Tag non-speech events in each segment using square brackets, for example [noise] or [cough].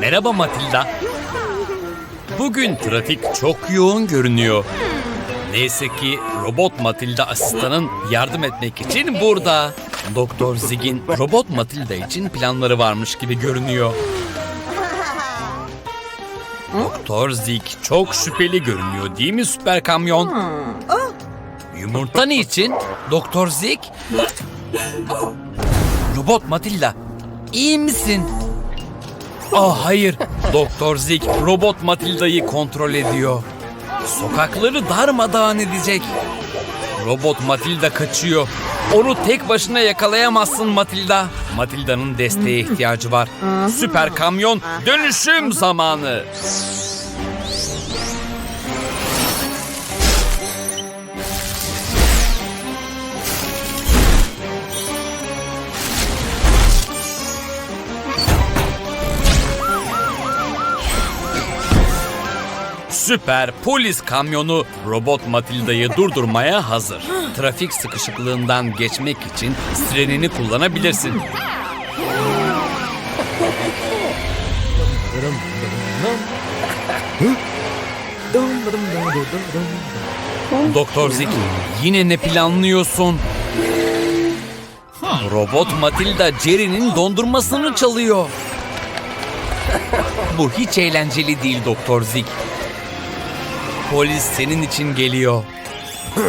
Merhaba Matilda. Bugün trafik çok yoğun görünüyor. Neyse ki robot Matilda asistanın yardım etmek için burada. Doktor Zig'in robot Matilda için planları varmış gibi görünüyor. Doktor Zig çok şüpheli görünüyor değil mi süper kamyon? Yumurta niçin? Doktor Zig? Robot Matilda, iyi misin? Ah hayır, Doktor Zig robot Matilda'yı kontrol ediyor. Sokakları darmadağın edecek. Robot Matilda kaçıyor. Onu tek başına yakalayamazsın Matilda. Matilda'nın desteğe ihtiyacı var. Süper kamyon dönüşüm zamanı. Süper polis kamyonu robot Matilda'yı durdurmaya hazır. Trafik sıkışıklığından geçmek için sirenini kullanabilirsin. Doktor Ziki yine ne planlıyorsun? Robot Matilda Jerry'nin dondurmasını çalıyor. Bu hiç eğlenceli değil Doktor Zik. Polis senin için geliyor. [laughs]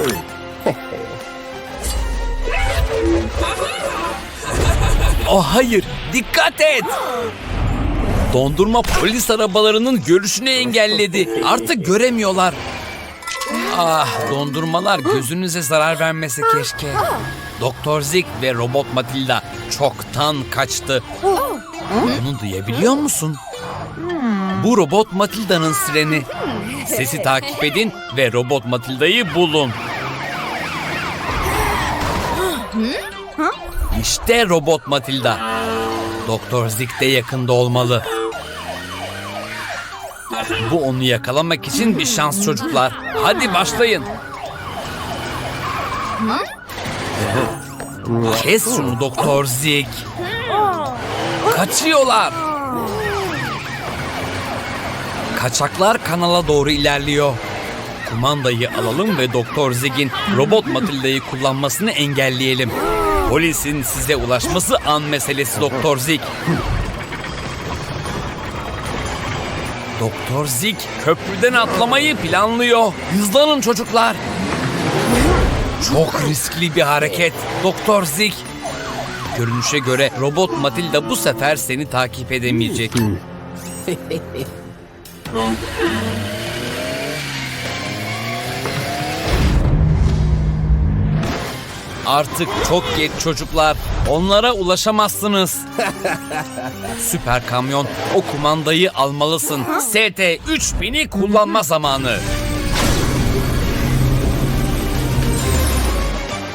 Oh hayır, dikkat et. Dondurma polis arabalarının görüşünü engelledi. Artık göremiyorlar. Ah, dondurmalar gözünüze zarar vermese keşke. Doktor Zik ve Robot Matilda çoktan kaçtı. Bunu duyabiliyor musun? Bu Robot Matilda'nın sireni. Sesi takip edin ve Robot Matilda'yı bulun. İşte Robot Matilda. Doktor Zik de yakında olmalı. Bu onu yakalamak için bir şans çocuklar. Hadi başlayın. Kes şunu Doktor Zik. Kaçıyorlar. Kaçaklar kanala doğru ilerliyor. Kumandayı alalım ve Doktor Zig'in robot Matilda'yı kullanmasını engelleyelim. Polisin size ulaşması an meselesi Doktor Zig. Doktor Zig köprüden atlamayı planlıyor. Hızlanın çocuklar. Çok riskli bir hareket Doktor Zig. Görünüşe göre robot Matilda bu sefer seni takip edemeyecek. [laughs] Artık çok geç çocuklar. Onlara ulaşamazsınız. [laughs] Süper kamyon o kumandayı almalısın. ST 3000'i kullanma zamanı.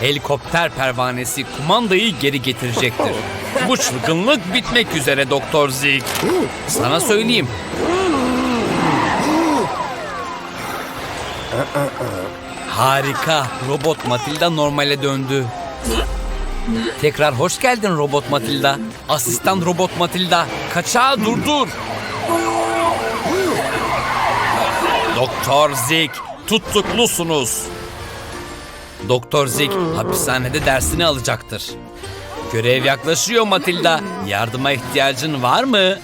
Helikopter pervanesi kumandayı geri getirecektir. Bu çılgınlık bitmek üzere Doktor Zig. Sana söyleyeyim. Harika. Robot Matilda normale döndü. Tekrar hoş geldin Robot Matilda. Asistan Robot Matilda. Kaçağı durdur. Doktor Zig, tutuklusunuz. Doktor Zig hapishanede dersini alacaktır. Görev yaklaşıyor Matilda. Yardıma ihtiyacın var mı?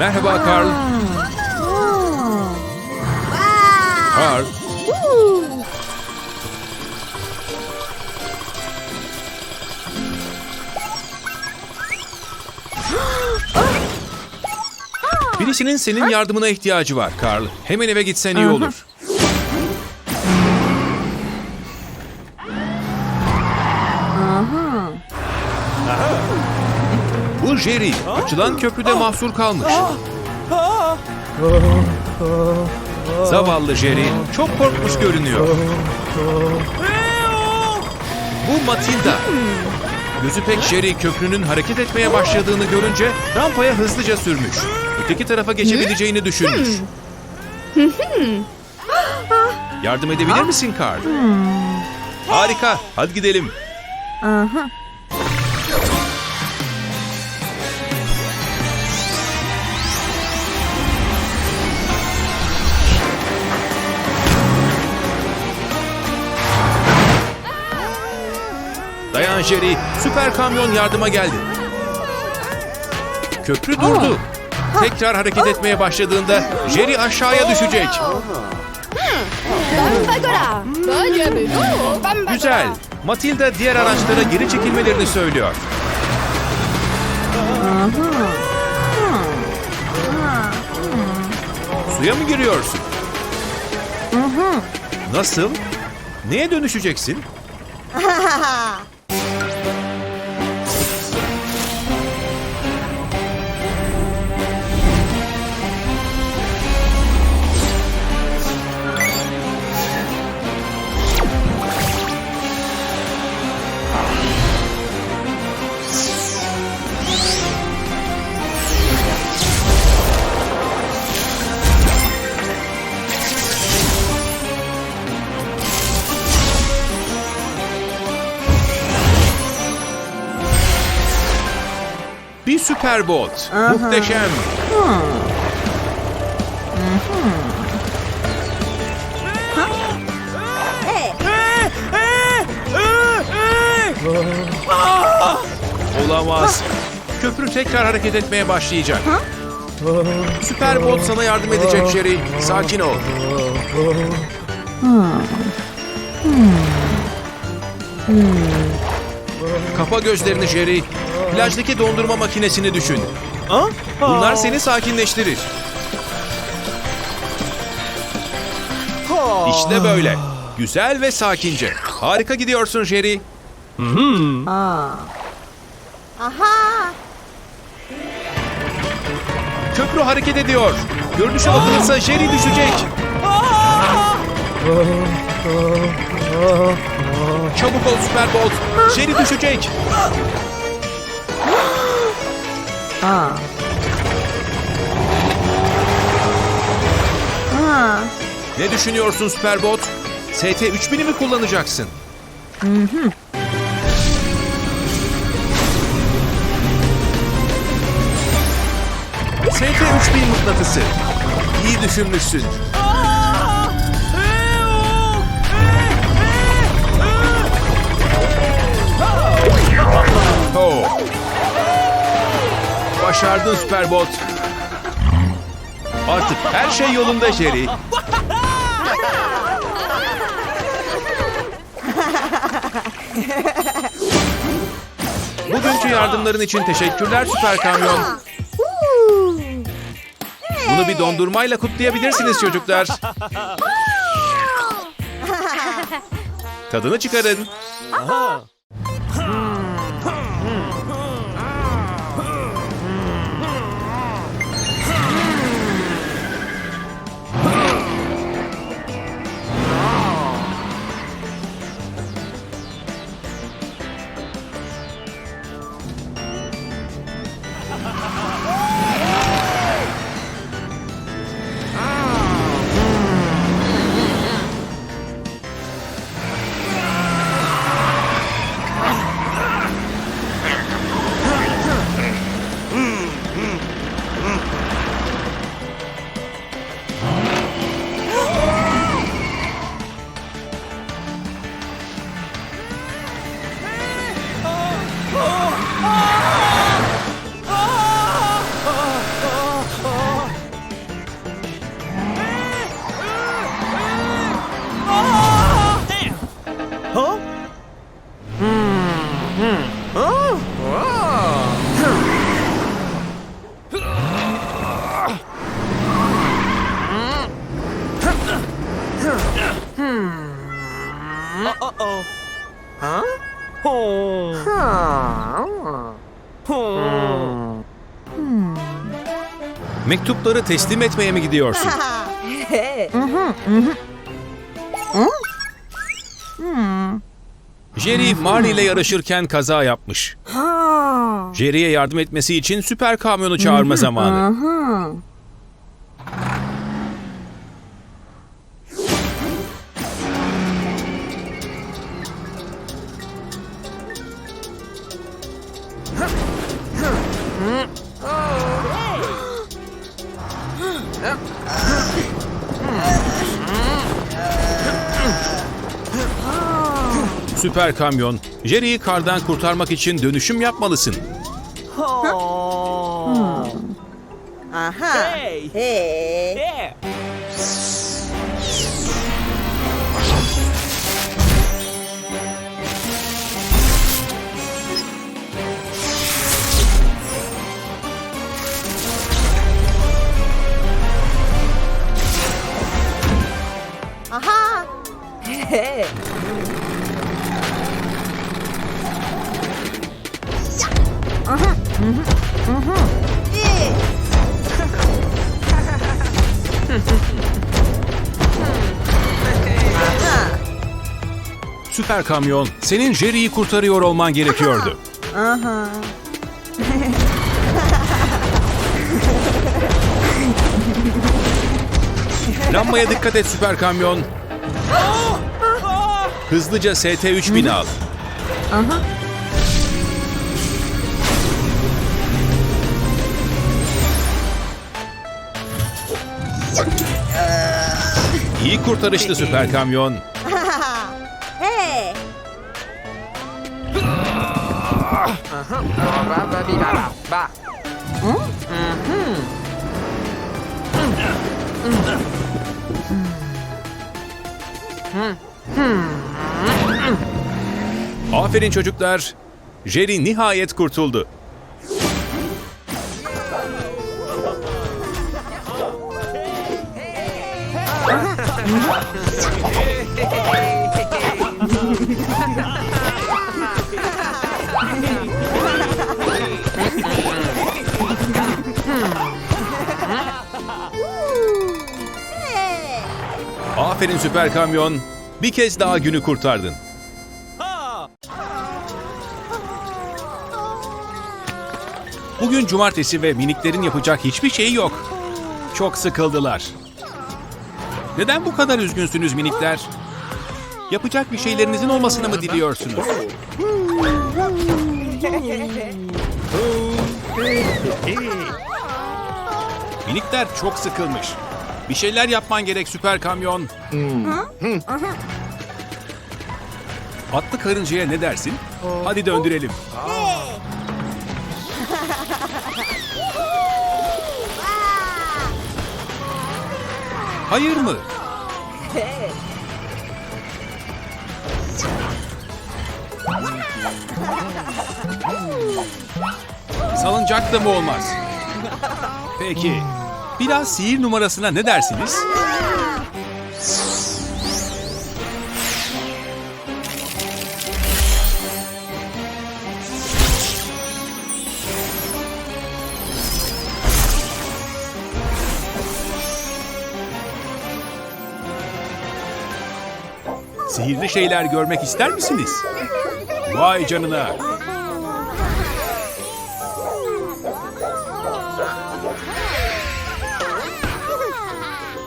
Merhaba Carl. Carl. Birisinin senin yardımına ihtiyacı var Carl. Hemen eve gitsen iyi olur. Bu Jerry. Açılan köprüde mahsur kalmış. Zavallı Jerry çok korkmuş görünüyor. Bu Matilda. Gözü pek Jerry köprünün hareket etmeye başladığını görünce rampaya hızlıca sürmüş. Öteki tarafa geçebileceğini düşünmüş. Yardım edebilir misin Carl? Harika. Hadi gidelim. Jerry, süper kamyon yardıma geldi. Köprü durdu. Tekrar hareket etmeye başladığında Jerry aşağıya düşecek. Güzel. Matilda diğer araçlara geri çekilmelerini söylüyor. Suya mı giriyorsun? Nasıl? Neye dönüşeceksin? [laughs] Bir süper bot. Muhteşem. Olamaz. Köprü tekrar hareket etmeye başlayacak. Süper bot sana yardım edecek Jerry. Sakin ol. Kapa gözlerini Jerry. Plajdaki dondurma makinesini düşün. Bunlar seni sakinleştirir. İşte böyle. Güzel ve sakince. Harika gidiyorsun Jerry. Aha! Köprü hareket ediyor. Görünüşe bakılırsa Jerry düşecek. Çabuk ol Superbolt. Jerry düşecek. Ne düşünüyorsun Superbot? ST 3000'i mi kullanacaksın? ST 3000 mıknatısı. İyi düşünmüşsün. Oh. Başardın Superbot. Artık her şey yolunda Jerry. Bugünkü yardımların için teşekkürler Süper Kamyon. Bunu bir dondurmayla kutlayabilirsiniz çocuklar. Tadını çıkarın. Mektupları teslim etmeye mi gidiyorsun? [laughs] Jerry Marley ile yarışırken kaza yapmış. Jerry'e yardım etmesi için süper kamyonu çağırma zamanı. Süper kamyon, Jerry'i kardan kurtarmak için dönüşüm yapmalısın. Hmm. Aha. Hey. Hey. Hey. Süper kamyon, senin Jerry'i kurtarıyor olman gerekiyordu. Lambaya dikkat et süper kamyon. Hızlıca ST-3000 al. İyi kurtarıştı süper kamyon. [laughs] Hey. Aferin çocuklar. Jerry nihayet kurtuldu. Aferin süper kamyon. Bir kez daha günü kurtardın. Bugün cumartesi ve miniklerin yapacak hiçbir şeyi yok. Çok sıkıldılar. Neden bu kadar üzgünsünüz minikler? Yapacak bir şeylerinizin olmasını mı diliyorsunuz? Minikler çok sıkılmış. Bir şeyler yapman gerek süper kamyon. Atlı karıncaya ne dersin? Hadi döndürelim. Hayır mı? Salıncak da mı olmaz? Peki. Biraz sihir numarasına ne dersiniz? Sihirli şeyler görmek ister misiniz? Vay canına.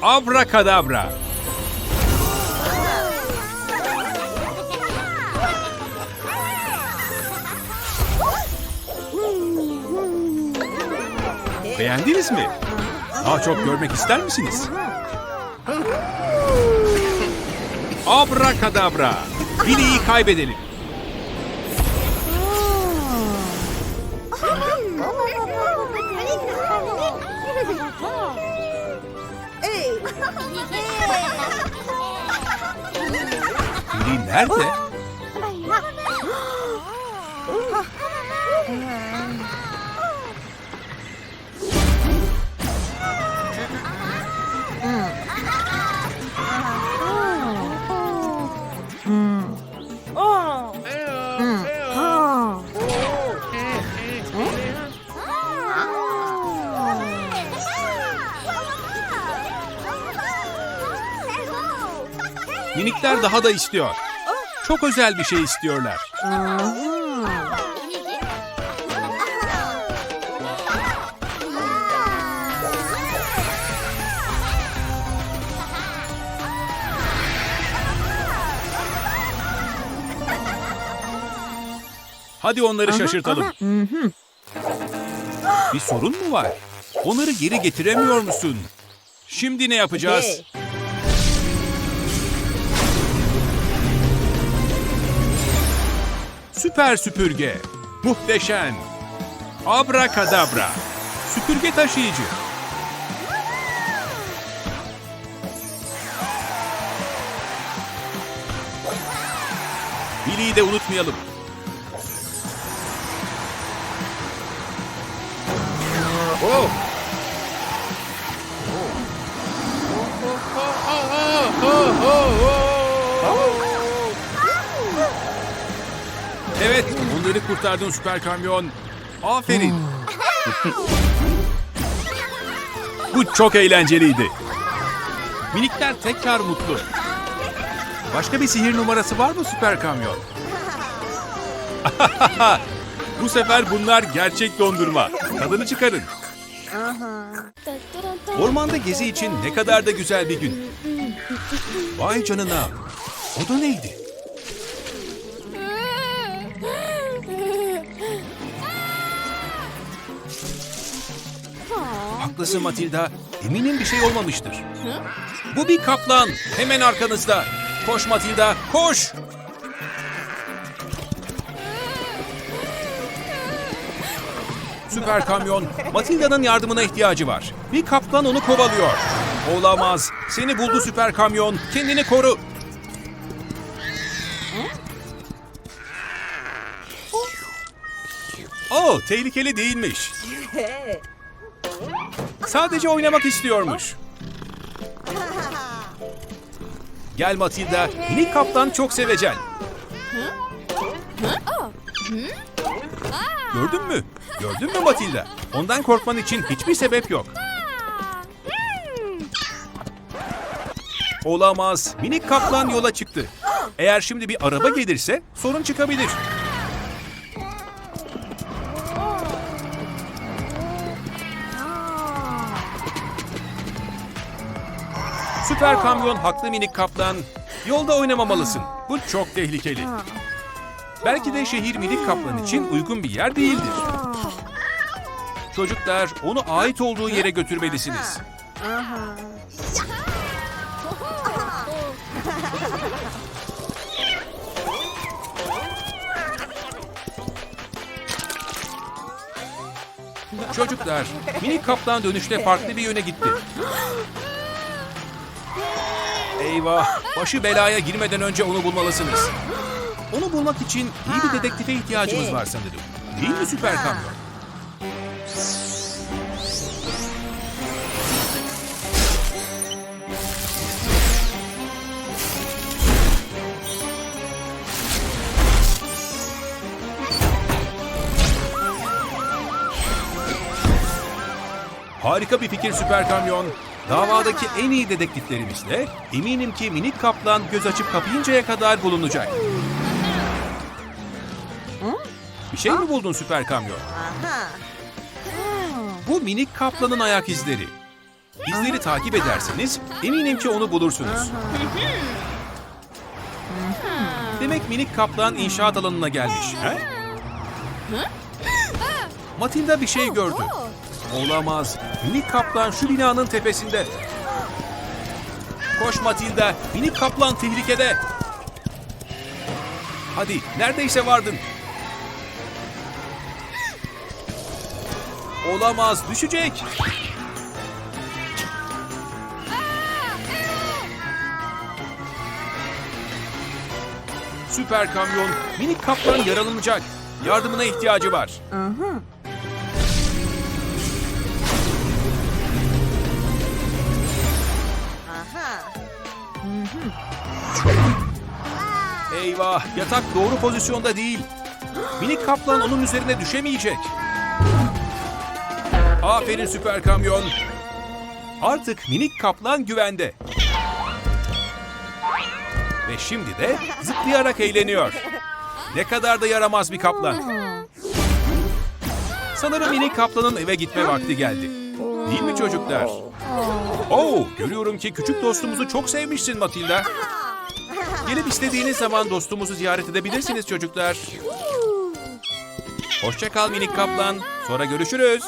Abrakadabra. Beğendiniz mi? Daha çok görmek ister misiniz? Abrakadabra. Billy'yi kaybedelim. Billy nerede? Daha da istiyor. Çok özel bir şey istiyorlar. Hadi onları şaşırtalım. Bir sorun mu var? Onları geri getiremiyor musun? Şimdi ne yapacağız? Süper süpürge. Muhteşem. Abrakadabra. Süpürge taşıyıcı. Billy'yi de unutmayalım. Oh! Evet, onları kurtardın süper kamyon. Aferin. Bu çok eğlenceliydi. Minikler tekrar mutlu. Başka bir sihir numarası var mı süper kamyon? [laughs] Bu sefer bunlar gerçek dondurma. Tadını çıkarın. Ormanda gezi için ne kadar da güzel bir gün. Vay canına. O da neydi? Haklısın Matilda. Eminim bir şey olmamıştır. Bu bir kaplan. Hemen arkanızda. Koş Matilda, koş. Süper kamyon, Matilda'nın yardımına ihtiyacı var. Bir kaplan onu kovalıyor. Olamaz. Seni buldu süper kamyon. Kendini koru. Oh, tehlikeli değilmiş. Sadece oynamak istiyormuş. Gel Matilda, minik kaplan çok sevecen. Gördün mü? Gördün mü Matilda? Ondan korkman için hiçbir sebep yok. Olamaz. Minik kaplan yola çıktı. Eğer şimdi bir araba gelirse sorun çıkabilir. Süper kamyon haklı minik kaplan. Yolda oynamamalısın. Bu çok tehlikeli. Belki de şehir minik kaplan için uygun bir yer değildir. Çocuklar onu ait olduğu yere götürmelisiniz. Çocuklar, minik kaplan dönüşte farklı bir yöne gitti. Eyvah, başı belaya girmeden önce onu bulmalısınız. Onu bulmak için iyi bir dedektife ihtiyacımız var sanırım. Değil mi süper kamyon? Harika bir fikir süper kamyon. Davadaki en iyi dedektiflerimizle eminim ki minik kaplan göz açıp kapayıncaya kadar bulunacak. Bir şey mi buldun süper kamyon? Bu minik kaplanın ayak izleri. İzleri takip ederseniz eminim ki onu bulursunuz. Demek minik kaplan inşaat alanına gelmiş. He? Matilda bir şey gördü. Olamaz. Minik kaplan şu binanın tepesinde. Koş Matilda. Minik kaplan tehlikede. Hadi neredeyse vardın. Olamaz düşecek. Süper kamyon minik kaplan yaralanacak. Yardımına ihtiyacı var. Aha. Eyvah yatak doğru pozisyonda değil. Minik kaplan onun üzerine düşemeyecek. Aferin süper kamyon. Artık minik kaplan güvende. Ve şimdi de zıplayarak eğleniyor. Ne kadar da yaramaz bir kaplan. Sanırım minik kaplanın eve gitme vakti geldi. Değil mi çocuklar? Oo, görüyorum ki küçük dostumuzu çok sevmişsin Matilda. Gelip istediğiniz zaman dostumuzu ziyaret edebilirsiniz çocuklar. Hoşça kal minik kaplan. Sonra görüşürüz.